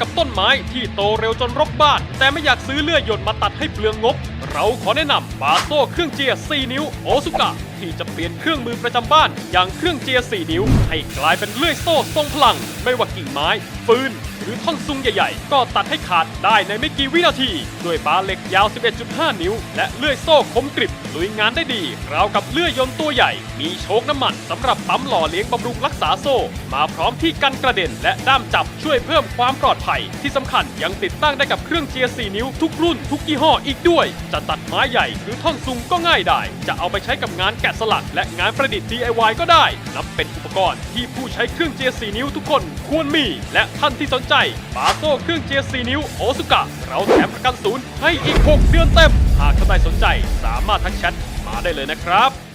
กับต้นไม้ที่โตเร็วจนรกบ้าน แต่ไม่อยากซื้อเลื่อยยนต์มาตัดให้เปลืองงบ เราขอแนะนำบาโซ่เครื่องเจียร์4นิ้วโอซุกะ ที่จะเปลี่ยนเครื่องมือประจำบ้าน อย่างเครื่องเจียร์4นิ้ว ให้กลายเป็นเลื่อยโซ่ทรงพลัง ไม่ว่ากิ่งไม้ ฟืน หรือท่อนซุงใหญ่ๆ ก็ตัดให้ขาดได้ในไม่กี่วินาที ด้วยบาเหล็กยาว 11.5 นิ้ว และเลื่อยโซ่คมกริบลุยงานได้ดี ราวกับเลื่อยยนต์ตัวใหญ่ มีโชคน้ำมันสำหรับปั๊มหล่อเลี้ยงบำรุงรักษาโซ่ มาพร้อมที่กันกระเด็น และด้ามจับช่วยเพิ่มความปลอดภัย ที่สำคัญยังติดตั้งได้กับเครื่องเจียร์4นิ้วทุกรุ่นทุกยี่ห้ออีกด้วย จะตัดไม้ใหญ่หรือท่อนซุงก็ง่ายได้ จะเอาไปใช้กับงานแกะสลักและงานประดิษฐ์ DIY ก็ได้ นับเป็นอุปกรณ์ที่ผู้ใช้เครื่องเจียร์4นิ้วทุกคนควรมี และท่านที่สนใจบาโซ่เครื่องเจียร์4นิ้วโอซุกะ เราแถมประกันศูนย์ให้อีก 6 เดือนเต็ม หากท่านใดสนใจสามารถทักแชทมาได้เลยนะครับ